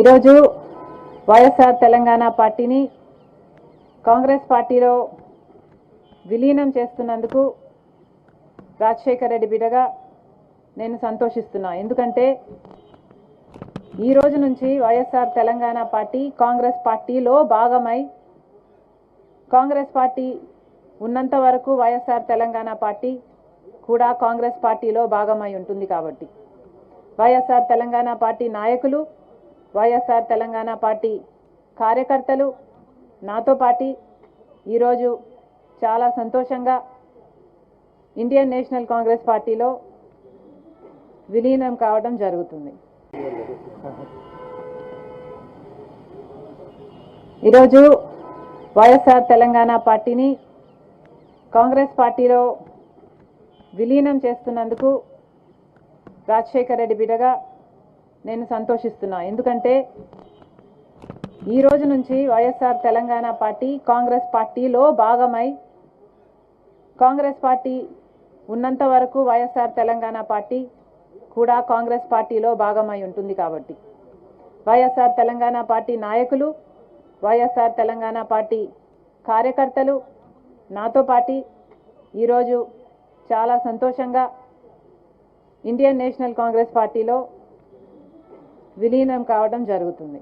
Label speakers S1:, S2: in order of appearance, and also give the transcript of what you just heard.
S1: ఈరోజు వైఎస్ఆర్ తెలంగాణ పార్టీని కాంగ్రెస్ పార్టీలో విలీనం చేస్తున్నందుకు రాజశేఖర రెడ్డి బిడగా నేను సంతోషిస్తున్నా. ఎందుకంటే ఈ రోజు నుంచి వైఎస్ఆర్ తెలంగాణ పార్టీ కాంగ్రెస్ పార్టీలో భాగమై కాంగ్రెస్ పార్టీ ఉన్నంత వరకు వైఎస్ఆర్ తెలంగాణ పార్టీ కూడా కాంగ్రెస్ పార్టీలో భాగమై ఉంటుంది కాబట్టి. వైఎస్ఆర్ తెలంగాణ పార్టీ నాయకులు వైఎస్ఆర్ తెలంగాణ పార్టీ కార్యకర్తలు నాతో పాటి ఈరోజు చాలా సంతోషంగా ఇండియన్ నేషనల్ కాంగ్రెస్ పార్టీలో విలీనం కావడం జరుగుతుంది. ఈరోజు వైఎస్ఆర్ తెలంగాణ పార్టీని కాంగ్రెస్ పార్టీలో విలీనం చేస్తున్నందుకు రాజశేఖర రెడ్డి బిడగా నేను సంతోషిస్తున్నా. ఎందుకంటే ఈ రోజు నుంచి వైఎస్ఆర్ తెలంగాణ పార్టీ కాంగ్రెస్ పార్టీలో భాగమై కాంగ్రెస్ పార్టీ ఉన్నంత వరకు వైఎస్ఆర్ తెలంగాణ పార్టీ కూడా కాంగ్రెస్ పార్టీలో భాగమై ఉంటుంది కాబట్టి. వైఎస్ఆర్ తెలంగాణ పార్టీ నాయకులు వైఎస్ఆర్ తెలంగాణ పార్టీ కార్యకర్తలు నాతో పాటి ఈరోజు చాలా సంతోషంగా ఇండియన్ నేషనల్ కాంగ్రెస్ పార్టీలో విలీనం కావడం జరుగుతుంది.